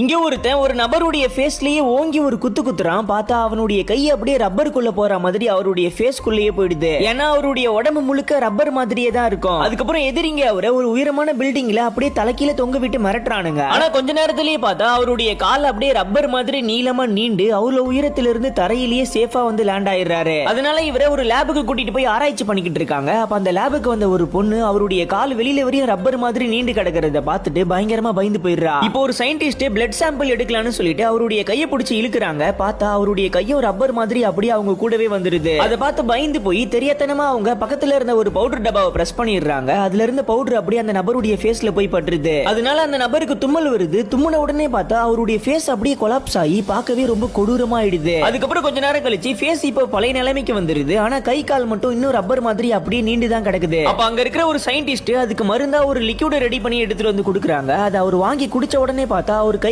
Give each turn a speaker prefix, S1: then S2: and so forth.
S1: இங்கே ஒருத்தன் ஒரு நபருடைய ஃபேஸ்லயே ஓங்கி ஒரு குத்து குத்துறான். பார்த்தா அவனுடைய கை அப்படியே ரப்பருக்குள்ள போற மாதிரி அவருடைய ஃபேஸ்க்குள்ளேயே போயிடுது. ஏன்னா அவருடைய உடம்பு முழுக்க ரப்பர் மாதிரியே தான் இருக்கும். அதுக்கப்புறம் எதிரிங்க அவரை ஒரு உயரமான பில்டிங்ல அப்படியே தலைக்கீழ தொங்க விட்டு மிரட்டுறானுங்க. ஆனா கொஞ்ச நேரத்திலேயே பார்த்தா அவருடைய கால் அப்படியே ரப்பர் மாதிரி நீளமா நீண்டு அவ்வளவு உயரத்திலிருந்து தரையிலேயே சேஃபா வந்து லேண்ட் ஆயிடுறாரு. அதனால இவரை ஒரு லேபுக்கு கூட்டிட்டு போய் ஆராய்ச்சி பண்ணிக்கிட்டு இருக்காங்க. அப்ப அந்த லேபுக்கு வந்த ஒரு பொண்ணு அவருடைய கால் வெளியில வரையும் ரப்பர் மாதிரி நீண்டு கிடக்கிறத பார்த்துட்டு பயங்கரமா பயந்து போயிடுறா. இப்போ ஒரு சயின்டிஸ்ட் பிளட் சாம்பிள் எடுக்கலாம்னு சொல்லிட்டு அவருடைய கையை பிடிச்சி இழுக்கிறாங்க. பார்த்தா அவருடைய கையும் ரப்பர் மாதிரி அப்படியே அவங்க கூடவே வந்துருது. அதை பார்த்து பயந்து போய் தெரியாதனமா அவங்க பக்கத்துல இருந்த ஒரு பவுடர் டப்பாவை பிரஸ் பண்ணிடுறாங்க. அதுல இருந்த பவுடர் அப்படியே அந்த நபருடைய ஃபேஸ்ல போய் பட்டுருது. அதனால அந்த நபருக்கு தும்மல் வருது. தும்முன உடனே பார்த்தா அவருடைய ஃபேஸ் அப்படியே கொலாப்ஸ் ஆகி பார்க்கவே ரொம்ப கொடூரமா ஆயிடுது அதுக்கப்புறம் கொஞ்ச நேரம் கழிச்சு ஃபேஸ் இப்போ பழைய நிலைமைக்கு வந்துருது. ஆனா கை கால் மட்டும் இன்னும் ரப்பர் மாதிரி அப்படியே நீண்டு தான் கிடக்குது. அப்ப அங்க இருக்கிற ஒரு சயின்டிஸ்ட் அதுக்கு மருந்தா ஒரு லிக்யூட ரெடி பண்ணி எடுத்துட்டு வந்து கொடுக்குறாங்க. அதை அவர் வாங்கி குடிச்ச உடனே பார்த்தா அவர் கை